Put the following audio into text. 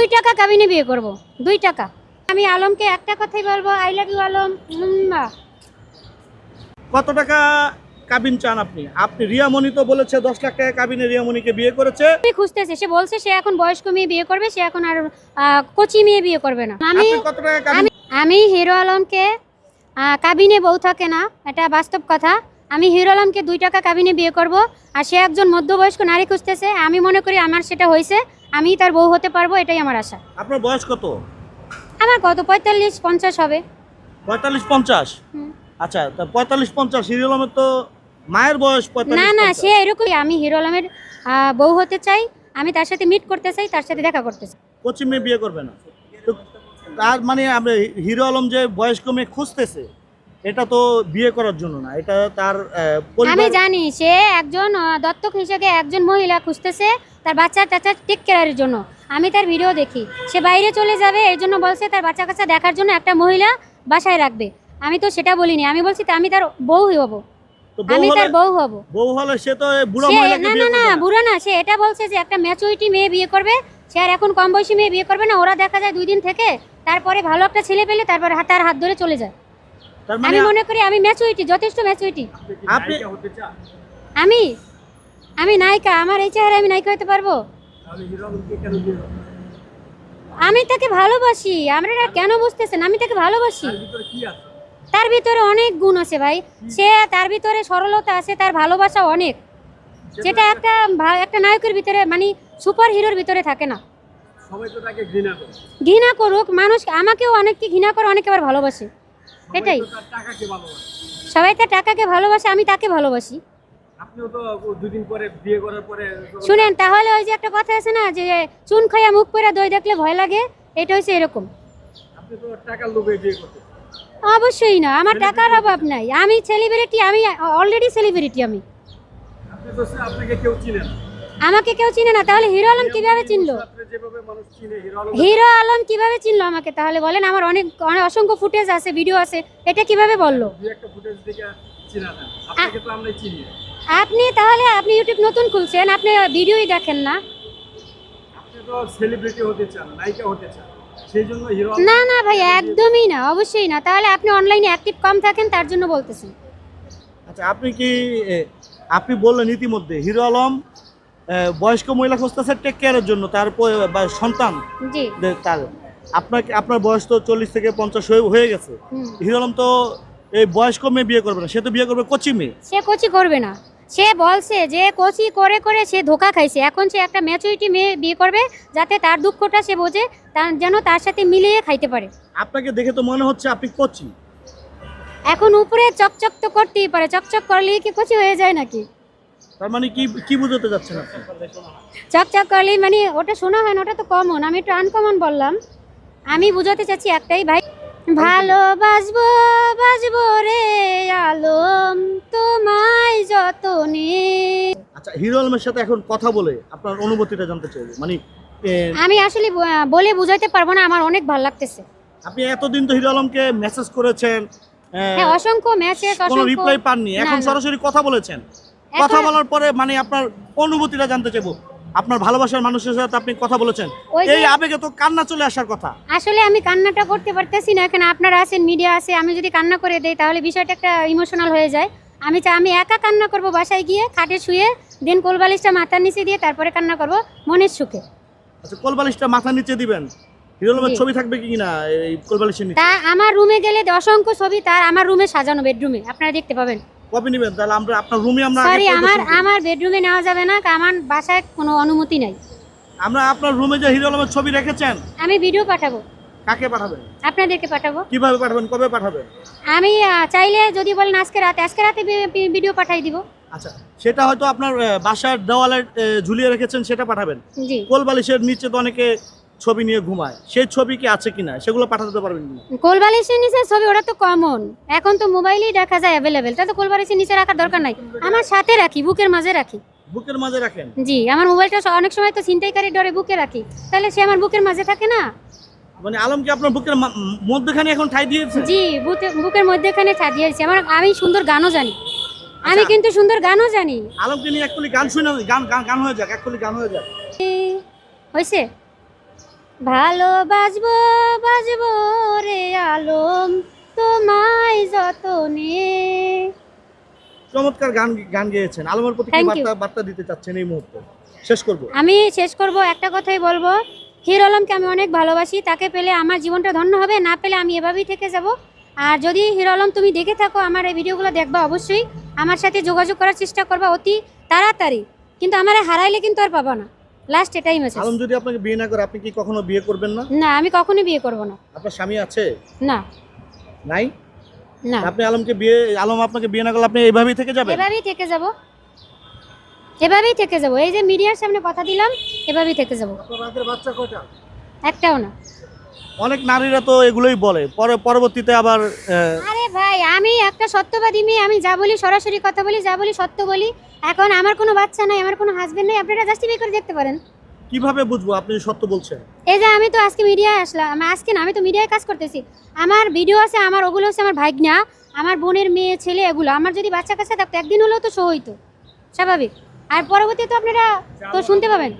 দুই টাকা কাবিনে বিয়ে করব দুই টাকা। আমি আলমকে একটা কথাই বলব আই লাভ ইউ আলম। কত টাকা কাবিন চান আপনি? আপনি রিয়ামণি তো বলেছে দশ লাখ টাকা কাবিনে রিয়ামণিকে বিয়ে করেছে। আমি খুঁজতেছে সে বলছে সে এখন বয়স্ক মেয়ে বিয়ে করবে সে এখন আর কচি মেয়ে বিয়ে করবে না। আমি কত টাকা আমি হিরো আলমকে কাবিনে বউ থাকে না এটা বাস্তব কথা। আমি হিরো আলমকে দুই টাকা কাবিনে বিয়ে করব আর সে একজন মধ্যবয়স্ক নারী খুঁজতেছে আমি মনে করি আমার সেটা হয়েছে। আমি তার বউ হতে পারব এটাই আমার আশা। আপনার বয়স কত? আমার কত? পঁয়তাল্লিশ পঞ্চাশ হবে। পঁয়তাল্লিশ পঞ্চাশ। আচ্ছা তা পঁয়তাল্লিশ পঞ্চাশ হিরো আলমের তো মায়ের বয়স না না সে এরকমই আমি হিরো আলমের বউ হতে চাই আমি তার সাথে মিট করতে চাই তার সাথে দেখা করতে চাই। কচি মেয়ে বিয়ে করবে না। তার মানে আমরা হিরো আলম যে বয়স্ক মেয়ে খুঁজতেছে এটা তো বিয়ে করার জন্য না এটা তার আমি জানি সে একজন দত্তক হিসেবে একজন মহিলা খুঁজতেছে তার বাচ্চা টাচ্চা টেক কেয়ারের জন্য। আমি তার ভিডিও দেখি। সে বাইরে চলে যাবে এর জন্য বলছে তার বাচ্চা কাচ্চা দেখার জন্য একটা মহিলা বাসায় রাখবে। আমি তো সেটা বলিনি। আমি বলছি আমি তার বউ হব। আমি তার বউ হব। বউ হলে সে তো বুড়া না না না। বুড়ো না সে এটা বলছে যে একটা ম্যাচুরিটি মেয়ে বিয়ে করবে। সে আর এখন কম বয়সী মেয়ে বিয়ে করবে না। ওরা দেখা যায় দুই দিন থেকে তারপরে ভালো একটা ছেলে পেলে তারপর হাত- তার হাত ধরে চলে যায়। আমি মানে মনে করি আমি ম্যাচুরিটি যথেষ্ট ম্যাচুরিটি আপনি আমি আমি নায়িকা, আমার এই চেহারা আমি নায়িকা হতে পারব? আমি তাকে ভালোবাসি। আপনারা কেন বুঝতেছেন? আমি তাকে ভালোবাসি। তার ভিতরে অনেক গুণ আছে ভাই। সে তার ভিতরে সরলতা আছে, তার ভালোবাসা অনেক। যেটা একটা একটা নায়কের ভিতরে মানে সুপার হিরোর ভিতরে থাকে না। ঘৃণা করে ঘৃণা করুক, মানুষ আমাকেও অনেককে ঘৃণা করে, অনেকে আবার ভালোবাসে। এটাই। সবাই তার টাকাকে ভালোবাসে। আমি তাকে ভালোবাসি। শুনেন তাহলে ওই যে একটা কথা আছে না যে চুন খাইয়া মুখ পরে দই দেখলে ভয় লাগে এটা হচ্ছে এরকম। অবশ্যই না আমার টাকার অভাব নাই। আমি সেলিব্রিটি আমি অলরেডি সেলিব্রিটি আমি। আপনি তো আপনাকে কেউ চিনে না। আমাকে কেউ চিনে না তাহলে হিরো আলম কীভাবে চিনলো? রাত্রে যেভাবে মানুষ চিনে হিরো আলম হিরো কীভাবে চিনলো আমাকে? তাহলে বলেন আমার অনেক অনেক অসংখ্য ফুটেজ আছে ভিডিও আছে এটা কীভাবে বলল। আপনি তাহলে আপনি ইউটিউব নতুন খুলছেন আপনি ভিডিওই দেখেন না। আপনি তো সেলিব্রিটি হতে চান নায়িকা হতে চান সেই জন্য হিরো আলম না না ভাই একদমই না অবশ্যই না। তাহলে আপনি অনলাইনে অ্যাক্টিভ কম থাকেন তার জন্য বলতেছেন আচ্ছা আপনি কি আপনি বললেন ইতিমধ্যে হিরো আলম বয়স্ক মহিলা খুঁজতেছে টেক কেয়ারের জন্য তার সন্তান? জি। তার আপনাকে আপনার বয়স তো চল্লিশ থেকে পঞ্চাশ হয়ে গেছে। হুম। হিরো আলম তো এই বয়স্ক মেয়ে বিয়ে করবে না সে তো বিয়ে করবে কচি মেয়ে। সে কোচি করবে না। সে বলছে যে কোচি করে করে সে ধোকা খাইছে। এখন সে একটা ম্যাচুরিটি মেয়ে বিয়ে করবে যাতে তার দুঃখটা সে বোঝে তার যেন তার সাথে মিলিয়ে খাইতে পারে। আপনাকে দেখে তো মনে হচ্ছে আপনি কচি। এখন উপরে চকচক তো করতেই পারে চকচক করলেই কি কোচি হয়ে যায় নাকি? তার মানে কি কি বুঝাতে যাচ্ছেন আপনি? চকচক করলেই মানে ওটা শোনা হয় না ওটা তো কমন আমি একটু আনকমন বললাম। আমি বুঝাতে চাচ্ছি একটাই ভাই। ভালোবাসবো বাসবো রে আলম তোমায় যতনে। আচ্ছা হিরো আলমের সাথে এখন কথা বলে আপনার অনুভূতিটা জানতে চাইব মানে আমি আসলে বলে বুঝাইতে পারব না আমার অনেক ভালো লাগতেছে। আপনি এতদিন তো হিরো আলমকে মেসেজ করেছেন হ্যাঁ অসংখ্য কোনো অসংখ্য রিপ্লাই পাননি। এখন। সরাসরি কথা বলেছেন। কথা বলার পরে মানে আপনার অনুভূতিটা জানতে চাইব। আপনার ভালোবাসার মানুষের সাথে আপনি কথা বলেছেন। এই আবেগে তো কান্না চলে আসার কথা। আসলে আমি কান্নাটা করতে পারতেছি না এখানে আপনারা আছেন মিডিয়া আছে আমি যদি কান্না করে দেই তাহলে বিষয়টা একটা ইমোশনাল হয়ে যায়। আমি চা আমি একা কান্না করব বাসায় গিয়ে খাটে শুয়ে দেন কোলবালিশটা মাথার নিচে দিয়ে তারপরে কান্না করব মনের সুখে। আচ্ছা কোলবালিশটা মাথা নিচে দিবেন। হিরো আলমের জি। ছবি থাকবে কি না এই কোলবালিশের নিচে? তা আমার রুমে গেলে অসংখ্য ছবি তার আমার রুমে সাজানো বেডরুমে আপনারা দেখতে পাবেন। কবে নেবেন? তাহলে আমরা আপনার রুমে আমরা আগে সরি আমার আমার বেডরুমে নেওয়া যাবে না কারণ আমার বাসায় কোনো অনুমতি নাই। আমরা আপনার রুমে যে হিরো আলমের ছবি রেখেছেন আমি ভিডিও পাঠাবো। কাকে পাঠাবেন? আপনাদেরকে পাঠাবো। কীভাবে পাঠাবেন? কবে পাঠাবেন? আমি চাইলে যদি বলেন আজকে রাতে আজকে রাতে ভিডিও পাঠাই দিব। আচ্ছা সেটা হয়তো আপনার বাসার দেওয়ালে ঝুলিয়ে রেখেছেন সেটা পাঠাবেন। জি। কোলবালিশের নিচে তো অনেকে ছবি নিয়ে ঘুমায় সেই ছবি কি আছে কিনা? সেগুলো পাঠাতে পারবেন কিনা? কোলবালিশের নিচে ছবি ওটা তো কমন এখন তো মোবাইলেই দেখা যায় অ্যাভেলেবেল তা তো কোলবালিশের নিচে রাখার দরকার নাই। আমার সাথে রাখি বুকের মাঝে রাখি। বুকের মাঝে রাখেন? জি আমার মোবাইলটা অনেক সময় তো ছিনতাইকারী ডরে বুকে রাখি। তাহলে সে আমার বুকের মাঝে থাকে না? মানে আলম কি আপনার বুকের মধ্যখানে এখন ঠাই দিয়েছে? জি বুকে- বুকের মধ্যেখানে ছাদিয়েছি আমার আমি সুন্দর গানও জানি। আমি কিন্তু সুন্দর গানও জানি। আলমকে নিয়ে একটুলি গান শুনে গান গান হয়ে যাক একটুলি গান হয়ে যাক। হয়েছে? ভালোবাসবো বাজবো রে আলম তোমায় যতনে। চমৎকার গান গান গেয়েছেন। আলমের প্রতি কি বার্তা বার্তা দিতে চাচ্ছেন এই মুহূর্তে? শেষ করব। আমি শেষ করব একটা কথাই বলব। হিরো আলমকে আমি অনেক ভালোবাসি তাকে পেলে আমার জীবনটা ধন্য হবে না পেলে আমি এভাবেই থেকে যাব। আর যদি হিরো আলম তুমি দেখে থাকো আমার এই ভিডিওগুলো দেখবা অবশ্যই। আমার সাথে যোগাযোগ করার চেষ্টা করবা অতি তাড়াতাড়ি। কিন্তু আমার হারাইলে কিন্তু আর পাবা না। লাস্ট এটাই মেসেজ আলম যদি আপনাকে বিয়ে না করে আপনি কি কখনো বিয়ে করবেন না? না আমি কখনোই বিয়ে করব না। আপনার স্বামী আছে? না। নাই? না। আপনি আলমকে বিয়ে আলম আপনাকে বিয়ে না করলে আপনি এইভাবেই থেকে যাবেন? এভাবেই থেকে যাব। এভাবেই থেকে যাব। এই যে মিডিয়ার সামনে কথা দিলাম এভাবেই থেকে যাব। আপনার রাতের বাচ্চা কয়টা? একটাও না। অনেক নারীরা তো এগুলোই বলে। পরে পরবর্তীতে আবার ভাই আমি একটা সত্যবাদী মেয়ে আমি যা বলি সরাসরি কথা বলি যা বলি সত্য বলি। এখন আমার কোনো বাচ্চা নাই আমার কোনো হাজবেন্ড নেই আপনারা জাস্টিফাই করে দেখতে পারেন। কীভাবে বুঝব আপনি সত্য বলছেন? এই যে আমি তো আজকে মিডিয়ায় আসলাম আজকে না আমি তো মিডিয়ায় কাজ করতেছি। আমার ভিডিও আছে আমার ওগুলো হচ্ছে আমার ভাগ্না আমার বোনের মেয়ে ছেলে এগুলো। আমার যদি বাচ্চা কাছে থাকতো একদিন হলেও তো শো হইতো স্বাভাবিক। আর পরবর্তীতে আপনারা তো শুনতে পাবেন।